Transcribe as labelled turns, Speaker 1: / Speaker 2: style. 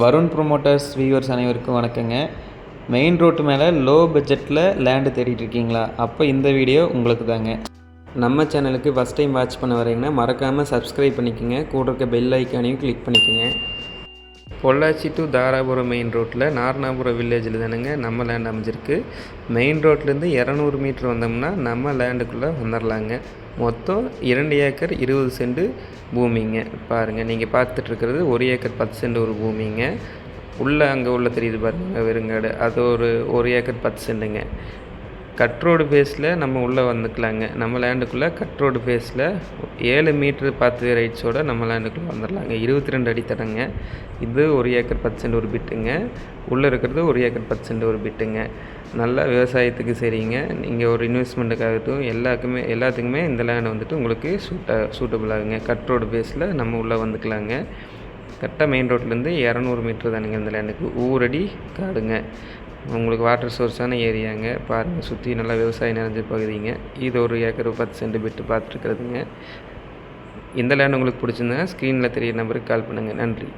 Speaker 1: Varun promoters viewers அனைவருக்கும் வணக்கங்க. Main road மேலே லோ பட்ஜெட்டில் லேண்டு தேடிட்டு இருக்கீங்களா? அப்போ இந்த வீடியோ உங்களுக்கு தாங்க. நம்ம சேனலுக்கு ஃபஸ்ட் டைம் வாட்ச் பண்ண வரீங்கன்னா மறக்காமல் சப்ஸ்கிரைப் பண்ணிக்கோங்க. கூட இருக்க பெல் ஐக்கானையும் கிளிக் பண்ணிக்கோங்க. பொள்ளாச்சி டு தாராபுரம் மெயின் ரோட்டில் நாரணாபுரம் வில்லேஜில் தானுங்க நம்ம லேண்ட் அமைஞ்சிருக்கு. மெயின் ரோட்லேருந்து இரநூறு மீட்ரு வந்தோம்னா நம்ம லேண்டுக்குள்ளே வந்துடலாங்க மொத்தம் இரண்டு ஏக்கர் இருபது சென்ட் பூமிங்க. பாருங்கள் நீங்கள் பார்த்துட்ருக்கிறது ஒரு ஏக்கர் பத்து சென்ட் ஒரு பூமிங்க. உள்ளே அங்கே உள்ள தெரியுது பாருங்கள் வெறுங்காடு. அது ஒரு ஒரு ஏக்கர் பத்து சென்ட்டுங்க கட்ரோடு ஃபேஸில் நம்ம உள்ளே வந்துக்கலாங்க. நம்ம லேண்டுக்குள்ளே கட்ரோடு ஃபேஸில் ஏழு மீட்ரு பார்த்து ரைட்ஸோட நம்ம லேண்டுக்குள்ளே வந்துடலாங்க இருபத்தி ரெண்டு அடி தடங்க. இது ஒரு ஏக்கர் பத்து சென்ட் ஒரு பிட்டுங்க உள்ளே இருக்கிறது ஒரு ஏக்கர் பத்து சென்ட் ஒரு பிட்டுங்க நல்லா விவசாயத்துக்கு சரிங்க. நீங்கள் ஒரு இன்வெஸ்ட்மெண்ட்டுக்காகட்டும் எல்லாருக்குமே எல்லாத்துக்குமே இந்த லேண்ட் வந்துட்டு உங்களுக்கு சூட்ட சூட்டபுள் ஆகுங்க. கட்ரோடு ஃபேஸில் நம்ம உள்ளே வந்துக்கலாங்க. கரெக்டாக மெயின் ரோட்லேருந்து இரநூறு மீட்ரு தானுங்க இந்த லேண்டுக்கு ஊரடி காடுங்க. உங்களுக்கு வாட்டர் சோர்ஸான ஏரியாங்க பாருங்கள் சுற்றி நல்லா விவசாயம் நிறைஞ்ச பகுதிங்க. இது ஒரு ஏக்கர் பத்து சென்ட் பிட்டு பார்த்துருக்குறதுங்க. இந்த லேண்ட் உங்களுக்கு பிடிச்சிருந்தா ஸ்க்ரீனில் தெரிய நம்பருக்கு கால் பண்ணுங்கள் நன்றி.